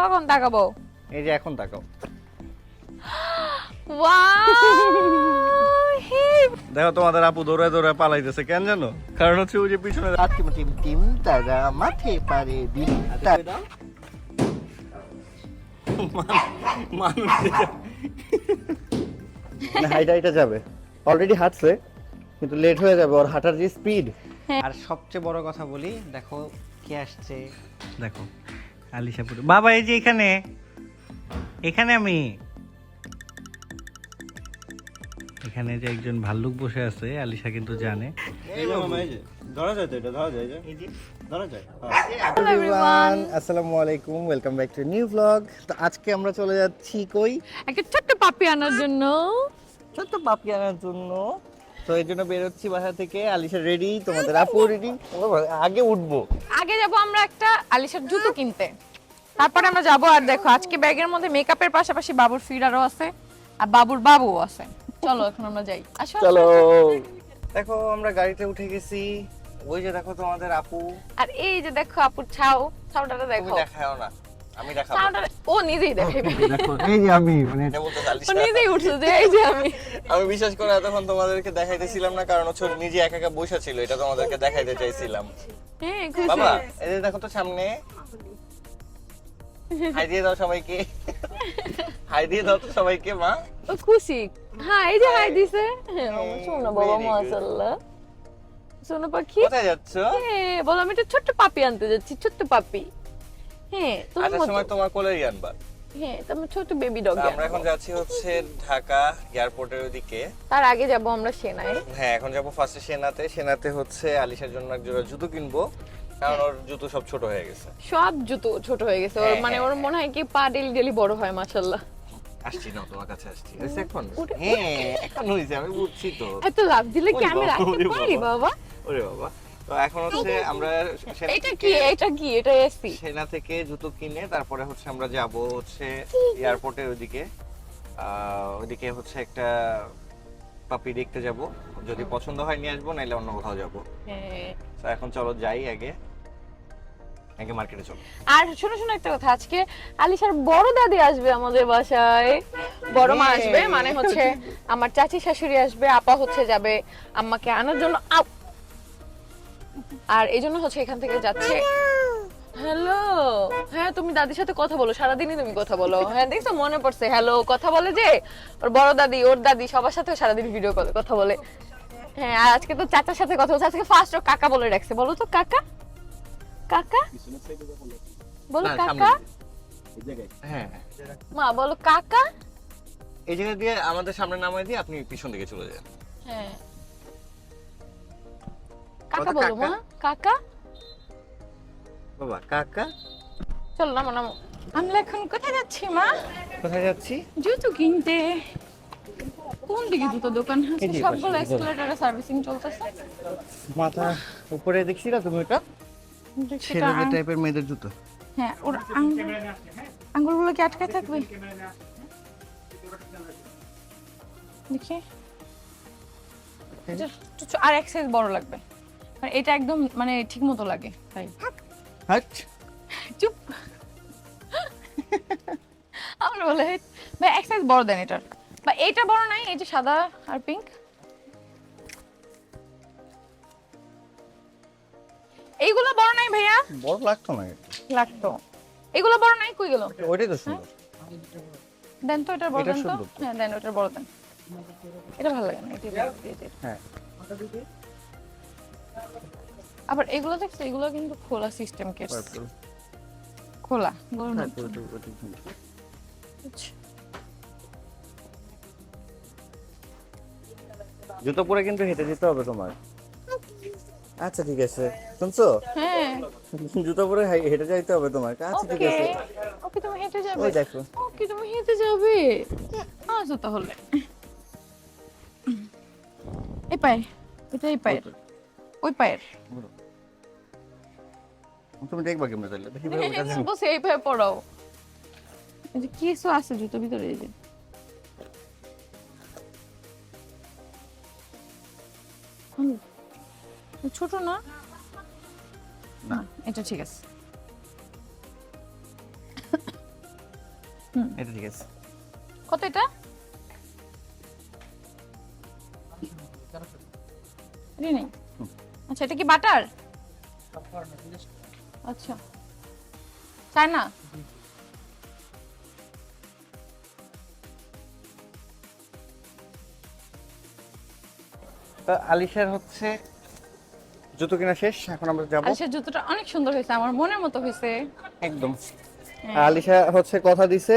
কখন তাকাবো? এই যে এখন তাকাও। দেখো তোমাদের আপু দৌড়ায় দৌড়ায় পালাইতেছে কেন জানো? কারণ হচ্ছে ওই যে পিছনে টিম টিম টিম তারা মাঠে পারে দিন। হাইটা হাইটা যাবে। অলরেডি হাঁটছে কিন্তু লেট হয়ে যাবে ওর হাঁটার যে স্পিড আর সবচেয়ে বড় কথা বলি দেখো কে আসছে। দেখো। আলিশা পুরো বাবা এই যে এখানে। এখানে আমি। এখানে যে একজন ভাল্লুক বসে আছে আলিশা কিন্তু জানে। ধরা যায় তো এটা ধরা যায় ধরা যায় আসসালামু আলাইকুম welcome back to new blog তো আজকে আমরা চলে যাচ্ছি কই? একটা ছোট্ট পাপি আনার জন্য। ছোট্ট পাপি আনার জন্য। তো এই জন্য বেরোচ্ছি বাসা থেকে। আলিশা রেডি তোমাদের আপু রেডি আগে উঠবো। আগে যাব আমরা একটা আলিশার জুতো কিনতে। তারপরে আমরা যাব আর দেখো আজকে ব্যাগের মধ্যে মেকআপের পাশাপাশি বাবুর ফিডারও আছে আর বাবুর বাবুও আছে। চলো এখন আমরা যাই। আসো চলো। দেখো আমরা গাড়িতে উঠে গেছি। ওই যে দেখো তোমাদের আপু। আর এই যে দেখো আপুর ছাও ছাওটা দেখো। দেখাও না। আমি দেখাবো। ও নিজেই দেখাইবে এই যে আমি মানে এটা বলতে ও নিজেই উঠছে যে এই যে আমি। আমি বিশ্বাস করে এতক্ষণ তোমাদেরকে দেখাইতেছিলাম না কারণ ও নিজে একা একা বসে ছিল এটা তোমাদেরকে দেখাইতে চাইছিলাম। হ্যাঁ খুশি। বাবা এই যে দেখো তো সামনে। হাই দিয়ে দাও সবাইকে। হাই দিয়ে দাও তো সবাইকে মা। ও খুশি। হ্যাঁ এই যে হাই দিছে। হ্যাঁ, শোনো বাবা মাশাআল্লাহ। শোনো পাখি? কোথায় যাচ্ছ? হ্যাঁ বলো আমি একটা ছোট্ট পাপি আনতে যাচ্ছি ছোট্ট পাপি। হ্যাঁ আসার সময় তোমার কোলেরই আনবা হ্যাঁ তোমার ছোট বেবি ডগ আমরা এখন যাচ্ছি হচ্ছে ঢাকা এয়ারপোর্টের ওদিকে তার আগে যাব আমরা সেনায়। হ্যাঁ এখন যাব ফার্স্টে সেনাতে। সেনাতে হচ্ছে আলিশার জন্য এক জোড়া জুতো কিনবো। কারণ ওর জুতো সব ছোট হয়ে গেছে। সব জুতো ছোট হয়ে গেছে। ওর হ্যাঁ, মানে হ্যাঁ, ওর মনে হয় কি পা ডেলি ডেলি বড় হয় মাশাআল্লাহ। আসছি না তোমার কাছে আসছি। হয়েছে এখন? হ্যাঁ এখন হয়েছে আমি বুঝছি তো। এত লাভ দিলে কি আমি রাখতে পারি। বাবা? ওরে বাবা। তো এখন হচ্ছে আমরা এটা কি? এটা কি? এটা এসপি সেনা থেকে জুতো কিনে তারপরে হচ্ছে আমরা যাব হচ্ছে এয়ারপোর্টের ওদিকে আহ, ওদিকে হচ্ছে একটা পাপি দেখতে যাব। যদি পছন্দ হয় নিয়ে আসব নাইলে অন্য কোথাও যাব। হ্যাঁ। তো এখন চলো যাই আগে। আগে মার্কেটে চলো। আর শোনো শোনো একটা কথা। আজকে আলিশার বড় দাদি আসবে আমাদের বাসায়। বড় মা আসবে মানে হচ্ছে আমার চাচি শাশুড়ি আসবে আপা হচ্ছে যাবে। আম্মাকে আনার জন্য আর এই জন্য হচ্ছে এখান থেকে যাচ্ছে। হ্যালো হ্যাঁ তুমি দাদির সাথে কথা বলো সারাদিনই তুমি কথা বলো। হ্যাঁ দেখছ মনে পড়ছে। হ্যালো কথা বলে যে ওর বড় দাদি ওর দাদি সবার সাথে সারাদিন ভিডিও কলে কথা বলে। হ্যাঁ আর আজকে তো চাচার সাথে কথা বলছে। আজকে ফার্স্ট ও কাকা বলে রাখছে। বলো তো কাকা? কাকা? বলো কাকা? হ্যাঁ। মা বলো কাকা? এই জায়গা দিয়ে আমাদের সামনে নামাই দিয়ে আপনি পিছন দিকে চলে যান। হ্যাঁ। কাকা বলো মা কাকা? বাবা কাকা? চলো নামো নামো। আমরা এখন কোথায় যাচ্ছি মা? কোথায় যাচ্ছি? জুতো কিনতে। কোন দিকে জুতো দোকান আছে? সবগুলো পাশে, সার্ভিসিং চলতেছে। মাথা উপরে দেখছি না তুমি সেটা ছেলেদের টাইপের মেয়েদের জুতো। হ্যাঁ ওর আঙ্গুল আঙ্গুলগুলো কি আটকে থাকবে? দেখি। আর এক সাইজ বড় লাগবে। মানে এটা একদম মানে ঠিক মতো লাগে। তাই। চুপ। আমরা বলে ভাই এক সাইজ বড় দেন এটার। বা এইটা বড় নাই এই যে সাদা আর পিঙ্ক এইগুলো বড় নাই ভাইয়া? বড় লাগতো না লাগতো। এগুলো বড় নাই কই গেল? ওইটাই তো সুন্দর। দেন তো এটার বড় দেন তো। হ্যাঁ দেন ওটার বড় দেন। এটা ভালো লাগে না এটা এটা- এটা- হ্যাঁ। আবার এগুলো দেখছ? এগুলো কিন্তু খোলা সিস্টেম কেস খোলা ওইটাই সুন্দর। আচ্ছা। জুতো পরে কিন্তু হেঁটে যেতে হবে তোমার আচ্ছা ঠিক আছে। শুনছো? হ্যাঁ। জুতো পরে হেঁটে যাইতে হবে তোমার আচ্ছা ঠিক আছে। ওকে তুমি হেঁটে যাবে। ওই দেখো। ওকে তুমি হেঁটে যাবে। আসো তাহলে। এই পায়ের এটা এই পায়ের ওই পায়ের। তুমি দেখবা কেমন তাহলে? দেখি। বসে এই পায়ে পড়াও। এই যে কিছু আছে জুতো ভিতরে এই যে? ছোট না? না। এটা ঠিক আছে। এটা ঠিক আছে। কত এটা? এটা নেই। আচ্ছা এটা কি বাটার? আচ্ছা। চায় না আলিশার হচ্ছে জুতো কিনা শেষ এখন আমরা যাব। আলিশার জুতোটা অনেক সুন্দর হয়েছে আমার মনের মতো হয়েছে। একদম। হ্যাঁ। আলিশা হচ্ছে কথা দিছে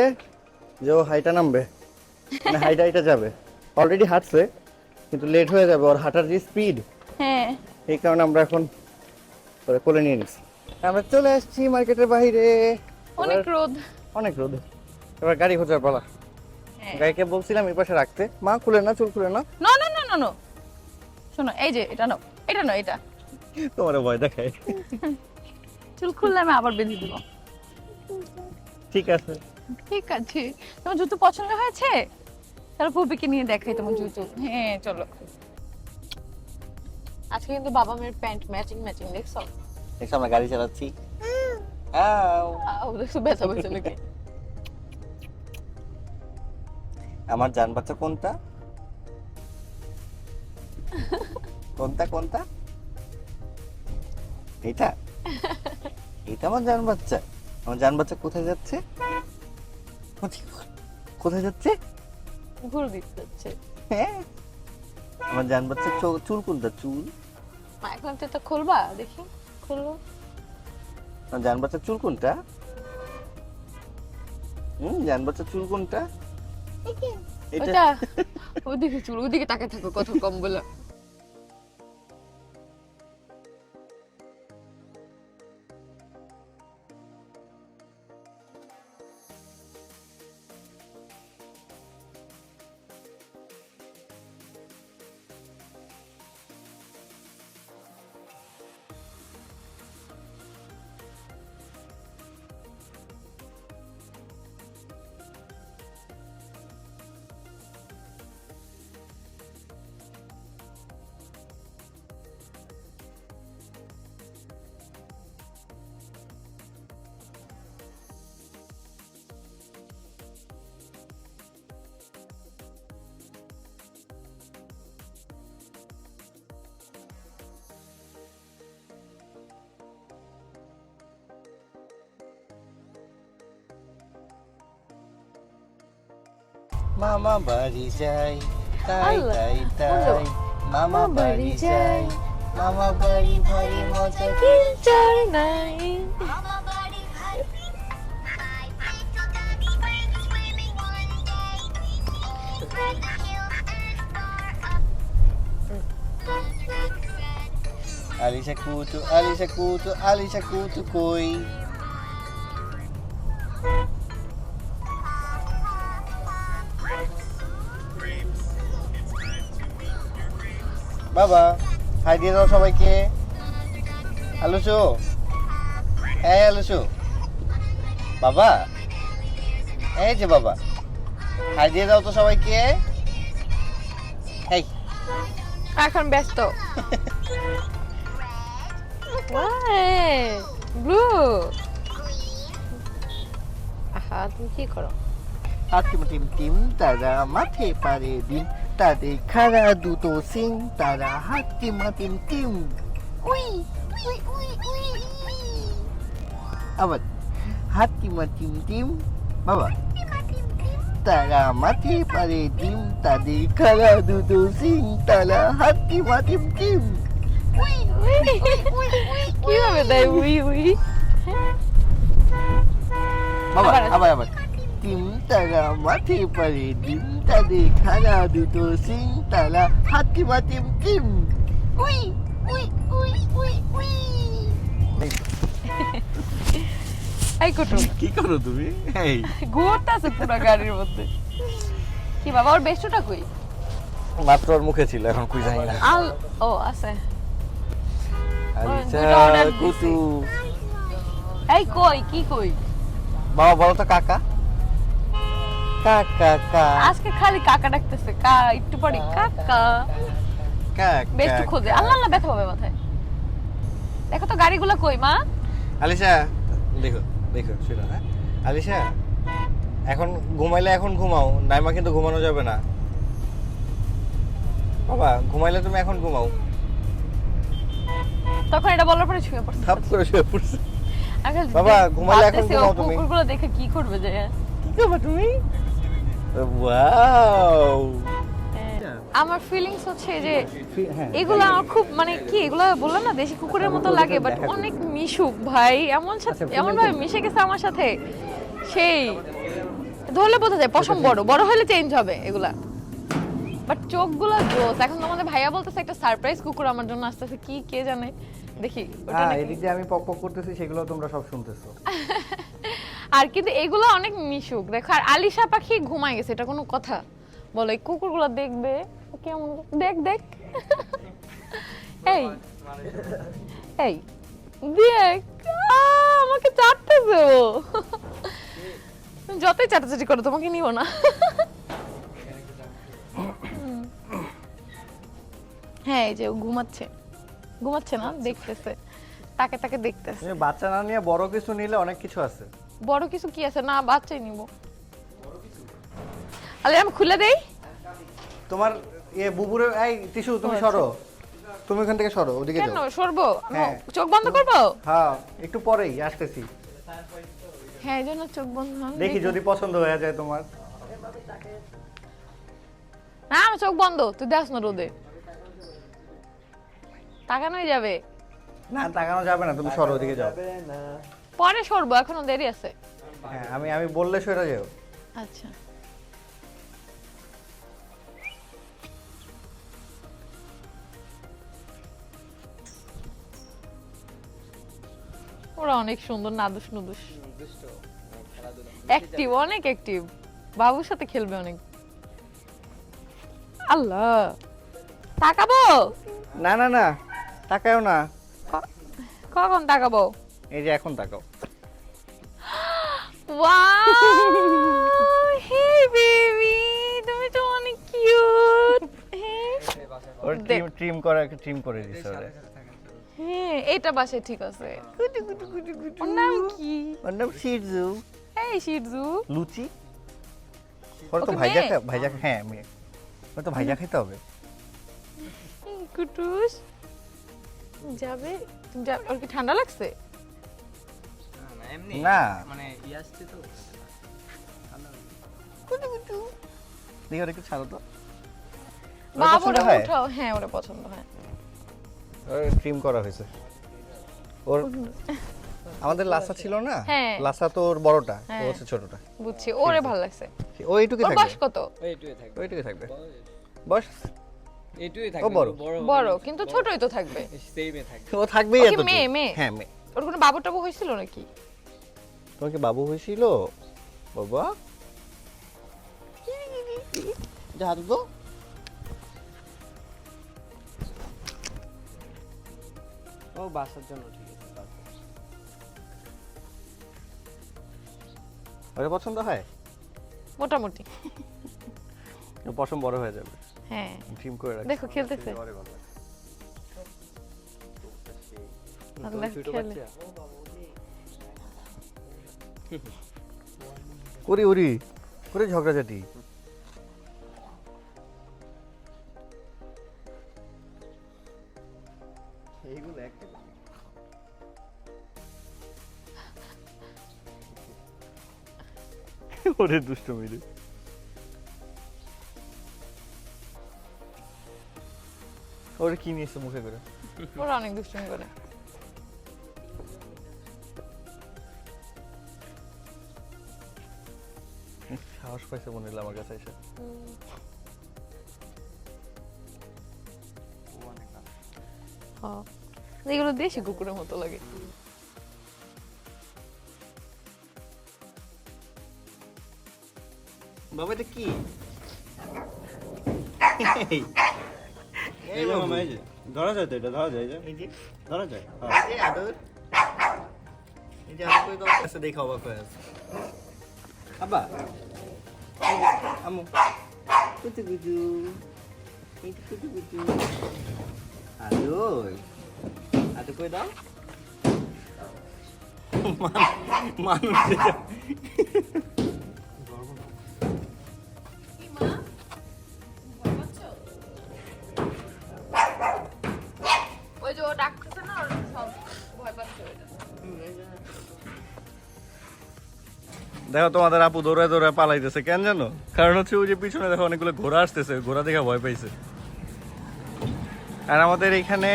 যে ও হাইটা নামবে মানে হাইটা হাইটা যাবে। অলরেডি হাঁটছে কিন্তু লেট হয়ে যাবে ওর হাঁটার যে স্পিড এই কারণে আমরা এখন কোলে নিয়ে নিছি। আমরা চলে আসছি মার্কেটের বাইরে অনেক রোদ। অনেক রোদ। এবার গাড়ি খোঁজার পালা। হ্যাঁ। গাড়িকে বলছিলাম এই পাশে রাখতে। মা খুলে না চুল খুলে না। না না না না না। শোনো এই যে এটা নাও। এটা নাও এটা। তোমার ভয় দেখায়। চুল খুললে আমি আবার বেঁধে দিব। ঠিক আছে। ঠিক আছে। তোমার জুতো পছন্দ হয়েছে? তাহলে ফুপিকে নিয়ে দেখাই তোমার জুতো। হ্যাঁ চলো। আজকে কিন্তু বাবা মেয়ের প্যান্ট ম্যাচিং ম্যাচিং দেখছ? দেখছ আমরা গাড়ি চালাচ্ছি। দেখছ বেচা বেচা নাকি আমার জান বাচ্চা কোনটা? কোনটা কোনটা? এটা? এটা আমার জান বাচ্চা। আমার জান বাচ্চা কোথায় যাচ্ছে? কোথায়- যাচ্ছে? ঘুরে দিতে যাচ্ছে। হ্যাঁ। আমার জান বাচ্চা চুল কোনটা? চুল? মা এখন তো খুলবা দেখি খুললো জান বাচ্চা চুল কোনটা? হুম জান বাচ্চা চুল কোনটা? এটা ওদিকে চুল ওদিকে তাকে থাকো কথা কম বলে। মামা বাড়ি যাই তাই তাই। তাই। মামা বাড়ি যাই মামা বাড়ি ভারী মজা। কিঞ্চার নাই। আলিশা কুতু আলিশা কুতু আলিশা কুতু কই? বাবা হাই দিয়ে দাও সবাইকে। আলুসু? হ্যাঁ আলুসু। বাবা? এই যে বাবা। হাই দিয়ে দাও তো সবাইকে। এই এখন ব্যস্ত। ব্লু। আহা তুমি কি করো? হাতিম টিম টিম তারা মাঠে পারে দিন। তাদের খারা দুটো সিং তারা হাতিম হাতিম টিম উই উই উই উই উই। আবার হাতিম টিম টিম বাবা তারা মাঠে পারে ডিম তাদের খারা দুটো সিং তারা হাতিম হাতিম টিম কীভাবে দেয় উই উই বাবা আবার আছে। আবার আবার টিম তারা মাঠে পারে ডিম তাদের খারা দুটো সিং তারা হাতিম হাতিম টিম উই উই উই উই উই এই কুটু কি করো তুমি এই ঘুরতেছে পুরো গাড়ির মধ্যে কি বাবা ওর বেষ্টটা কই মাত্র ওর মুখে ছিল এখন কই জানি না আল ও আছে আচ্ছা এই কই কি কই বাবা বলো তো কাকা কাকা আজকে খালি কাকা ডাকতেছে। কা একটু পরে কাকা কাকা। বেষ্ট খোঁজে। আল্লাহ আল্লাহ ব্যথা হবে মাথায়। দেখো তো গাড়িগুলো কই মা? আলিশা দেখো দেখো শুনো হ্যাঁ? আলিশা এখন ঘুমাইলে এখন ঘুমাও নাইমা কিন্তু ঘুমানো যাবে না। বাবা ঘুমাইলে তুমি এখন ঘুমাও। তখন এটা বলার পরে শুয়ে পড়ছে। থাপ করে শুয়ে পড়ছে। বাবা, ঘুমালে এখন ঘুমাও তুমি। কুকুরগুলো দেখে কি করবে যে কি করবে তুমি? ওয়াও। আমার ফিলিংস হচ্ছে যে হ্যাঁ এগুলো আমার খুব মানে কি এগুলো বললাম না দেশি কুকুরের মতো লাগে বাট অনেক মিশুক ভাই। এমন সাথে আচ্ছা, এমন ভাবে মিশে গেছে আমার সাথে। সেই। ধরলে বোঝা যায় পশম বড় বড় হলে চেঞ্জ হবে এগুলা। বাট চোখগুলো জোস এখন তোমাদের ভাইয়া বলতেছে একটা সারপ্রাইজ কুকুর আমার জন্য আসতেছে কি কে জানে? দেখি ওটা হ্যাঁ এদিক দিয়ে আমি পক পক করতেছি সেগুলো তোমরা সব শুনতেছো। আর কিন্তু এগুলো অনেক মিশুক। দেখো আর আলিশা পাখি ঘুমায় গেছে এটা কোনো কথা। বলো এই কুকুরগুলো দেখবে? কেমন? দেখ দেখ। এই। এই। দেখ। আমাকে চাটতেছে ও। যতই চাটাচাটি করো তোমাকে নিব না। হ্যাঁ এই যে ও ঘুমাচ্ছে। ঘুমাচ্ছে না? দেখতেছে। তাকে তাকে দেখতেছে। বাচ্চা না নিয়ে বড় কিছু নিলে অনেক কিছু আছে। বড় কিছু কি আছে? না বাচ্চাই নিব। আলে আমি খুলে দেই। তোমার ইয়ে বুবুরে এই টিস্যু তুমি সরো। তুমি ওখান থেকে সরো ওদিকে কেন? যাও। সরবো? আমি হ্যাঁ। চোখ বন্ধ করব? হ্যাঁ একটু পরেই আসতেছি। হ্যাঁ এই জন্য চোখ বন্ধ দেখি যদি পছন্দ হয়ে যায় তোমার। না আমার চোখ বন্ধ। তুই দেখ না রোদে। তাকানোই যাবে। না তাকানো যাবে না তুমি সরো ওদিকে যাও। পরে সরবো এখনও দেরি আছে। হ্যাঁ আমি আমি বললে সরে যাও আচ্ছা। ওরা অনেক সুন্দর নাদুস নুদুস। অ্যাক্টিভ অনেক অ্যাক্টিভ বাবুর সাথে খেলবে অনেক। আল্লাহ! তাকাবো? না না না তাকাও না। কখন তাকাবো? এই যে এখন তাকাও। ওয়াও হে বেবি তুমি তো অনেক কিউট ওর ট্রিম ট্রিম করা ট্রিম করে দিছে ওরে। হ্যাঁ এটা বাসে ঠিক আছে। ওর নাম কি? ওর নাম শিরজু এই শিরজু লুচি? ওর তো ভাইজা হ্যাঁ মেয়ে। ওর তো ভাইজা খেতে হবে। কুটুস। যাবে ওর কি ঠান্ডা লাগছে? না। মানে ইয়ে আসছে তো। দেখি ওর একটু ছাড়ো তো। হয়? উঠাও। হ্যাঁ ওরা পছন্দ হয়। ওর ট্রিম করা হয়েছে। ওর আমাদের লাসা ছিল না? হ্যাঁ। লাসা তো ওর বড়টা ও হ্যাঁ। হচ্ছে ছোটটা। বুঝছি। ওরে ভালো লাগছে। ও এইটুকুই থাকবে? বয়স কত? এইটুই থাকবে। ওইটুকুই থাকবে। বয়স? এইটুই ও থাকবে। বড়। বড় কিন্তু ছোটই তো থাকবে। সেমে থাকবে। ও থাকবেই এত মেয়ে, মেয়ে? হ্যাঁ মেয়ে। ওর কোনো বাবু টাবু হয়েছিল নাকি? তোমার কি বাবু হয়েছিল? বাবা? যা হাত তো ও বাসার জন্য ঠিক আছে পছন্দ হয়? মোটামুটি। পশম বড় হয়ে যাবে। হ্যাঁ। ট্রিম করে রাখি দেখো খেলতেছে। বাচ্চা করি উরি করে ঝগড়াঝাটি। ওরে দুষ্ট মেরে ওরে কি নিয়েছে মুখে করে? ওরা অনেক দুষ্টুমি করে। পাইছে মনে হলো আমার কাছে এসে। এগুলো দেশি কুকুরের মতো লাগে বাবা এটা কি এই যে মামা এই যে ধরা যায় তো এটা ধরা যায় ধরা যায় হ্যাঁ এই যে দেখে অবাক হয়ে আছে আব্বা এই যে, আম্মু কুতু কুতু এই যে কুতু কুতু আদর দেখো তোমাদের আপু দৌড়ায় দৌড়ায় পালাইতেছে, কেন জানো? কারণ হচ্ছে ওই যে পিছনে দেখো অনেকগুলো ঘোড়া আসতেছে, ঘোড়া দেখে ভয় পাইছে। আর আমাদের এখানে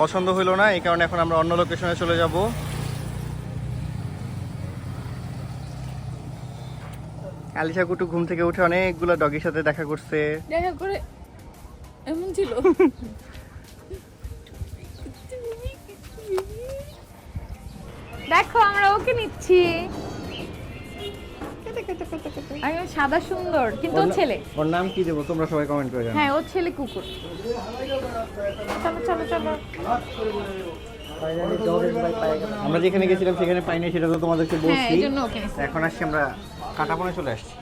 পছন্দ হইল না, এই কারণে এখন আমরা অন্য লোকেশনে চলে যাব। আলিশা কুটু ঘুম থেকে উঠে অনেকগুলো ডগির সাথে দেখা করছে। দেখা করে এমন ছিল? দেখো, আমরা ওকে নিচ্ছি। ও সাদা সুন্দর কিন্তু ছেলে ওর নাম কি দেবো তোমরা সবাই কমেন্ট করে হ্যাঁ ও ছেলে কুকুর আমরা যেখানে গেছিলাম সেখানে পাইনি সেটা তো তোমাদেরকে হ্যাঁ বলছি ওকে। এখন আসছি আমরা কাটাপনে চলে আসছি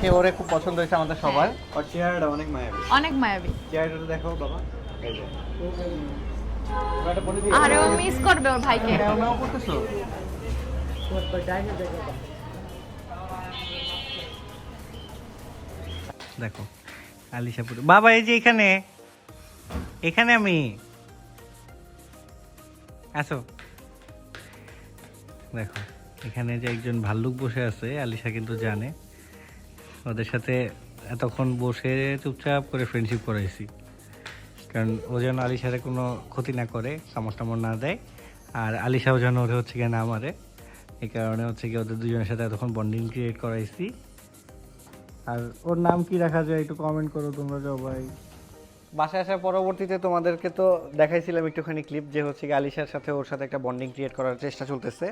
সে ওরে খুব পছন্দ হয়েছে আমাদের সবার ওর চেহারাটা অনেক মায়াবী অনেক মায়াবী চেহারাটা দেখো বাবা আরে ও মিস করবে ওর ভাইকে করতেছো দেখো আলিশাপুর বাবা, এই যে এখানে। এখানে আমি। আসো। দেখো, এখানে যে একজন ভাল্লুক বসে আছে, আলিশা কিন্তু জানে। ওদের সাথে এতক্ষণ বসে চুপচাপ করে ফ্রেন্ডশিপ করাইছি। কারণ ও যেন আলিশারে কোনো ক্ষতি না করে, কামড় টামড় না দেয়, আর আলিশাও যেন ওরে হচ্ছে গিয়ে না মারে। এই কারণে হচ্ছে কি ওদের দুজনের সাথে এতক্ষণ বন্ডিং ক্রিয়েট করাইছি। আর ওর নাম কি রাখা যায় একটু কমেন্ট করো তোমরা সবাই বাসায় আসার পরবর্তীতে তোমাদেরকে তো দেখাইছিলাম একটুখানি ক্লিপ যে হচ্ছে কি আলিশার সাথে ওর সাথে একটা বন্ডিং ক্রিয়েট করার চেষ্টা চলতেছে।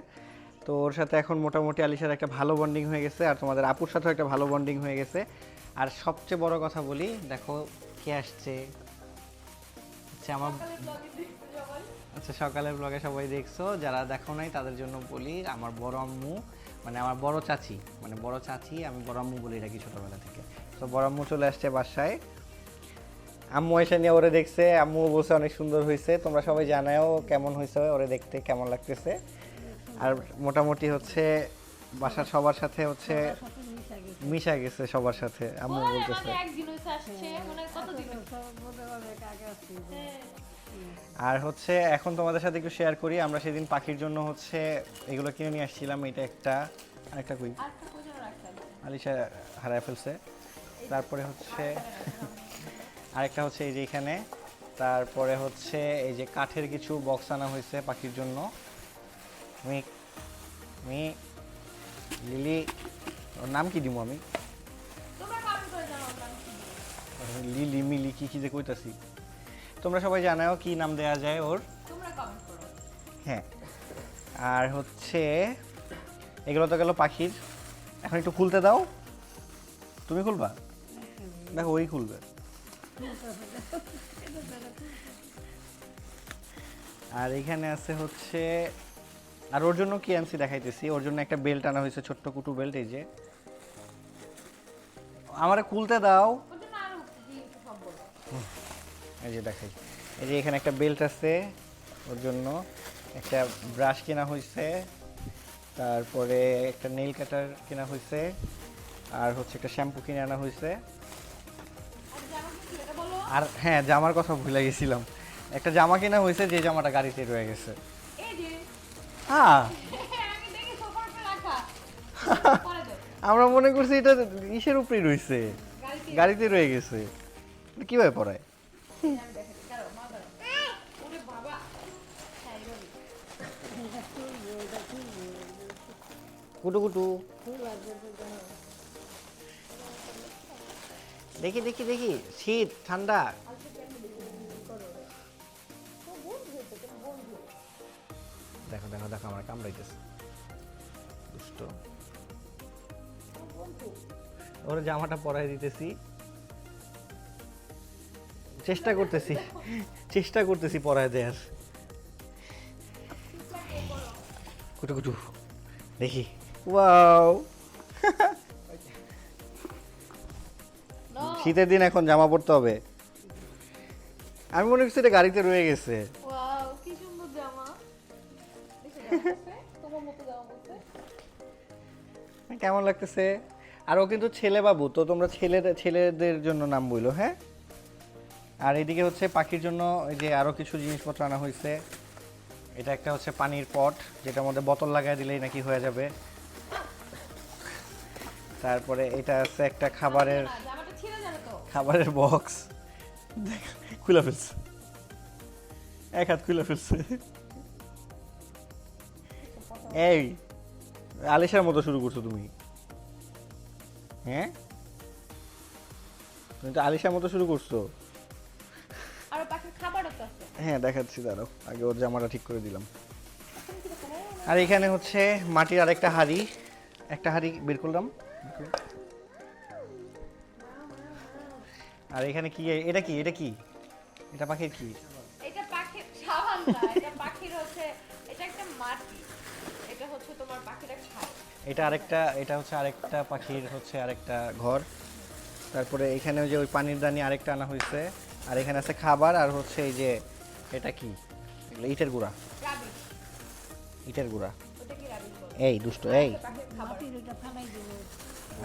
তো ওর সাথে এখন মোটামুটি আলিশার একটা ভালো বন্ডিং হয়ে গেছে আর তোমাদের আপুর সাথেও একটা ভালো বন্ডিং হয়ে গেছে। আর সবচেয়ে বড় কথা বলি, দেখো কে আসছে? আচ্ছা আমার আচ্ছা সকালের ব্লগে সবাই দেখছ। যারা দেখো নাই তাদের জন্য বলি আমার বড় আম্মু মানে আমার বড় চাচি মানে বড় চাচি আমি বড় আম্মু বলি রাখি ছোটবেলা থেকে। তো বড় আম্মু চলে আসছে বাসায়। আম্মু এসে নিয়ে ওরে দেখছে আম্মু বসে অনেক সুন্দর হয়েছে তোমরা সবাই জানাও কেমন হয়েছে ওরে দেখতে কেমন লাগতেছে। আর মোটামুটি হচ্ছে বাসার সবার সাথে হচ্ছে মিশা গেছে। সবার সাথে আম্মু বলতেছে। আর হচ্ছে এখন তোমাদের সাথে একটু শেয়ার করি আমরা সেদিন পাখির জন্য হচ্ছে এগুলো কিনে নিয়ে আসছিলাম এটা একটা আরেকটা কুই? আলিশা হারায় ফেলছে। তারপরে হচ্ছে আরেকটা হচ্ছে এই যে এখানে তারপরে হচ্ছে এই যে কাঠের কিছু বক্স আনা হয়েছে পাখির জন্য। মি মি লিলি ওর নাম কি দিব আমি? লিলি মিলি কি কি যে কইতাছি। তোমরা সবাই জানাও কি নাম দেয়া যায় ওর? হ্যাঁ। আর হচ্ছে এগুলো তো গেল পাখির। এখন একটু খুলতে দাও। তুমি খুলবা? দেখো ওই খুলবে। আর এখানে আছে হচ্ছে আর ওর জন্য কি আনছি দেখাইতেছি? ওর জন্য একটা বেল্ট আনা হয়েছে ছোট্ট কুটু বেল্ট এই যে। আমার খুলতে দাও। এই যে দেখাই। এই যে এখানে একটা বেল্ট আছে ওর জন্য একটা ব্রাশ কেনা হয়েছে তারপরে একটা নেইল কাটার কেনা হয়েছে আর হচ্ছে একটা শ্যাম্পু কিনে আনা হয়েছে আর হ্যাঁ জামার কথা ভুলে গেছিলাম। একটা জামা কেনা হয়েছে যে জামাটা গাড়িতে রয়ে গেছে। হ্যাঁ। আমরা মনে করছি এটা ইসের উপরেই রয়েছে গাড়িতে। রয়ে গেছে। কীভাবে পড়ায় কুটু কুটু দেখি দেখি দেখি। শীত, ঠান্ডা। দেখো দেখো দেখো, আমার কামড়াইতেছে। দুষ্ট। ওর জামাটা পরাই দিতেছি। চেষ্টা করতেছি। চেষ্টা করতেছি পড়ায় দেয়ার। কুটু কুটু। দেখি। ওয়াও। শীতের দিন এখন জামা পড়তে হবে। আমি মনে করছি এটা গাড়িতে রয়ে গেছে। কেমন লাগতেছে? আর ও কিন্তু ছেলে বাবু তো তোমরা ছেলের ছেলেদের জন্য নাম বইলো হ্যাঁ? আর এদিকে হচ্ছে পাখির জন্য এই যে আরও কিছু জিনিসপত্র আনা হয়েছে। এটা একটা হচ্ছে পানির পট যেটার মধ্যে বোতল লাগাই দিলেই নাকি হয়ে যাবে। তারপরে এটা আছে একটা খাবারের খাবারের বক্স। খুলে ফেলছে। এক হাত খুলে ফেলছে। এই আলিশার মতো শুরু করছ তুমি। হ্যাঁ? তুমি তো আলিশার মতো শুরু করছ। হ্যাঁ দেখাচ্ছি দাঁড়াও। আগে ওর জামাটা ঠিক করে দিলাম। আর এখানে হচ্ছে মাটির আরেকটা হাড়ি। একটা হাড়ি বের করলাম। আর এখানে কি এটা কি এটা কি? এটা পাখির কি? এটা পাখির সাবান না এটা পাখির হচ্ছে এটা একটা মাটি। এটা হচ্ছে তোমার পাখিরা খায় এটা আরেকটা এটা হচ্ছে আরেকটা পাখির হচ্ছে আরেকটা ঘর। তারপরে এখানে ওই যে ওই পানির দানি আরেকটা আনা হয়েছে। আর এখানে আছে খাবার আর হচ্ছে এই যে এটা কি? এগুলো ইটের গুঁড়া। ইটের গুঁড়া। এই দুষ্ট এই। পাখির খাবার।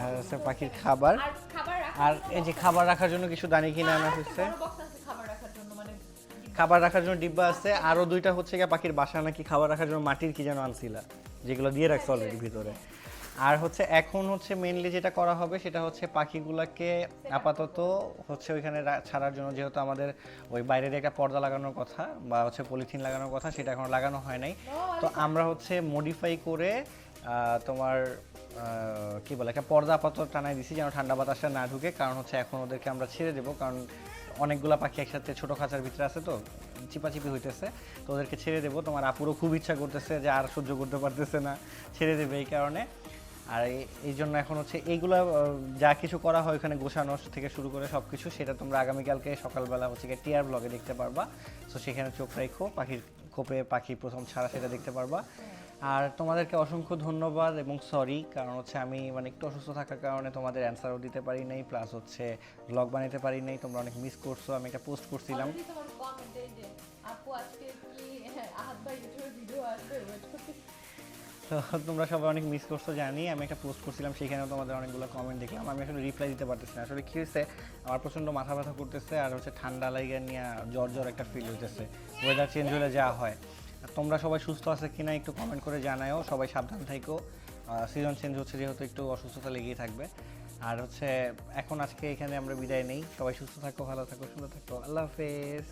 আর পাখির খাবার। এই যে খাবার রাখার জন্য কিছু দানি কিনে আনা খাবার রাখার জন্য মানে খাবার রাখার জন্য ডিব্বা আছে। আরও দুইটা হচ্ছে গিয়ে পাখির বাসা নাকি খাবার রাখার জন্য মাটির কি যেন আনছিলা যেগুলো দিয়ে রাখছে অলরেডি ভিতরে। আর হচ্ছে এখন হচ্ছে মেনলি যেটা করা হবে সেটা হচ্ছে পাখিগুলাকে আপাতত হচ্ছে ওইখানে ছাড়ার জন্য যেহেতু আমাদের ওই বাইরের একটা পর্দা লাগানোর কথা বা হচ্ছে পলিথিন লাগানোর কথা সেটা এখন লাগানো হয় নাই। তো আমরা হচ্ছে মডিফাই করে তোমার কি বলে একটা পর্দা আপাতত টানাই দিছি যেন ঠান্ডা বাতাসটা না ঢুকে কারণ হচ্ছে এখন ওদেরকে আমরা ছেড়ে দেবো কারণ অনেকগুলা পাখি একসাথে ছোট খাঁচার ভিতরে আছে তো চিপাচিপি হইতেছে তো ওদেরকে ছেড়ে দেবো। তোমার আপুরও খুব ইচ্ছা করতেছে যে আর সহ্য করতে পারতেছে না ছেড়ে দেবে এই কারণে। আর এই- জন্য এখন হচ্ছে এইগুলা যা কিছু করা হয় ওখানে গোছানো থেকে শুরু করে সব কিছু সেটা তোমরা আগামীকালকে সকালবেলা হচ্ছে গিয়ে টিআর ব্লগে দেখতে পারবা। তো সেখানে চোখ রাখো, পাখির খোপে পাখি প্রথম ছাড়া সেটা দেখতে পারবা। আর তোমাদেরকে অসংখ্য ধন্যবাদ এবং সরি কারণ হচ্ছে আমি মানে একটু অসুস্থ থাকার কারণে তোমাদের অ্যান্সারও দিতে পারি নাই প্লাস হচ্ছে ব্লগ বানাতে পারি নাই, তোমরা অনেক মিস করছ, আমি একটা পোস্ট করছিলাম। আপু, আজকে কি ভাই ভিডিও আসবে তো তোমরা সবাই অনেক মিস করছ, জানি। আমি একটা পোস্ট করছিলাম, সেখানেও তোমাদের অনেকগুলো কমেন্ট দেখলাম। আমি আসলে রিপ্লাই দিতে পারতেছি না। আসলে কী হয়েছে, আমার প্রচণ্ড মাথা ব্যথা করতেছে আর হচ্ছে ঠান্ডা লাগিয়ে নিয়ে জ্বর জ্বর একটা ফিল হইতেছে। ওয়েদার চেঞ্জ হলে যা হয়। তোমরা সবাই সুস্থ আছে কিনা একটু কমেন্ট করে জানাও সবাই সাবধান থাকো। সিজন চেঞ্জ হচ্ছে যেহেতু একটু অসুস্থতা লেগেই থাকবে। আর হচ্ছে, এখন আজকে এখানে আমরা বিদায় নেই। সবাই সুস্থ থাকো, ভালো থাকো, সুন্দর থাকো। আল্লাহ হাফেজ।